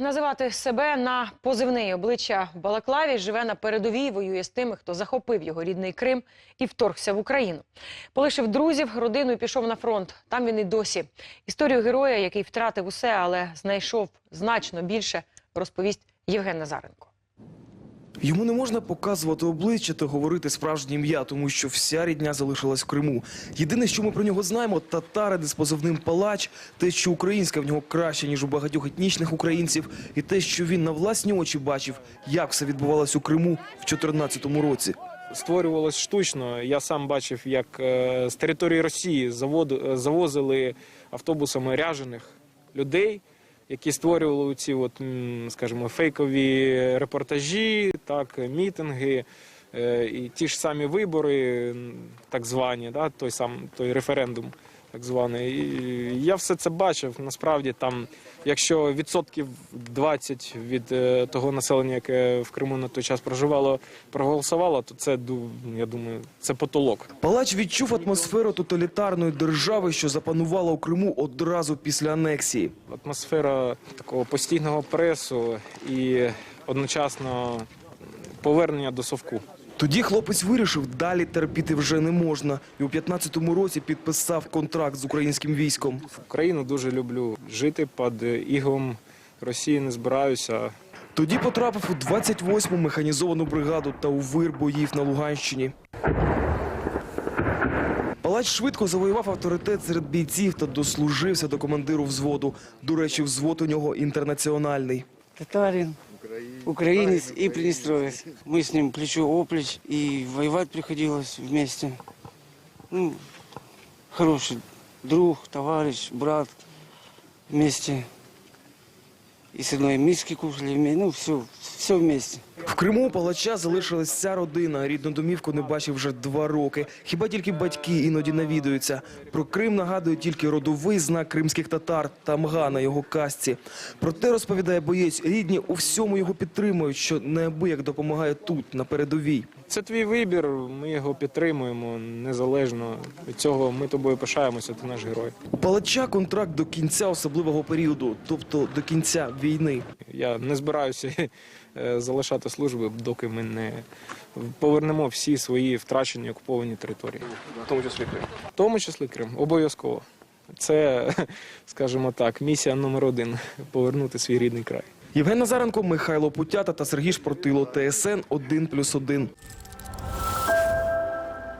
називати себе на позивний обличчя Балаклаві. Живе на передовій, воює з тими, хто захопив його рідний Крим і вторгся в Україну. Полишив друзів, родину і пішов на фронт. Там він і досі. Історію героя, який втратив усе, але знайшов значно більше, розповість Євген Назаренко. Йому не можна показувати обличчя та говорити справжнє ім'я, тому що вся рідня залишилась в Криму. Єдине, що ми про нього знаємо, татарин з позивним палач, те, що українська в нього краще, ніж у багатьох етнічних українців, і те, що він на власні очі бачив, як все відбувалось у Криму в 2014 році. створювалось штучно. Я сам бачив, як е, з території Росії заводу- е, завозили автобусами ряжених людей, які створювали ці, от, скажімо, фейкові репортажі, так, мітинги. е, І ті ж самі вибори, так звані, да, той сам той референдум, так званий. І я все це бачив. Насправді, там, якщо відсотків 20 від е, того населення, яке в Криму на той час проживало, проголосувало, то це я думаю, це потолок. Палач відчув атмосферу тоталітарної держави, що запанувала у Криму одразу після анексії. Атмосфера такого постійного пресу і одночасно повернення до совку. Тоді хлопець вирішив, далі терпіти вже не можна, і у 15-му році підписав контракт з українським військом. Україну дуже люблю. Жити під ігом Росії не збираюся. Тоді потрапив у 28-му механізовану бригаду та у вир боїв на Луганщині. Палач швидко завоював авторитет серед бійців та дослужився до командиру взводу. До речі, взвод у нього інтернаціональний. Татарин, украинец и приднестровец. Мы с ним плечо-оплеч, и воевать приходилось вместе. Ну, хороший друг, товарищ, брат. Вместе и с одной миски кушали, вместе. ну, все, все вместе. В Криму у палача залишилась вся родина. Рідну домівку не бачив вже два роки. Хіба тільки батьки іноді навідуються. Про Крим нагадує тільки родовий знак кримських татар та мга на його касці. Проте розповідає боєць, рідні у всьому його підтримують, що неабияк допомагає тут, на передовій. Це твій вибір, ми його підтримуємо незалежно від цього. Ми тобою пишаємося, ти наш герой. У палача контракт до кінця особливого періоду, тобто до кінця війни. Я не збираюся е, залишати служби, доки ми не повернемо всі свої втрачені окуповані території. В тому числі Крим. В тому числі Крим, обов'язково. Це, скажімо так, місія номер один повернути свій рідний край. Євген Назаренко, Михайло Путята та Сергій Шпортило. ТСН 1+,1.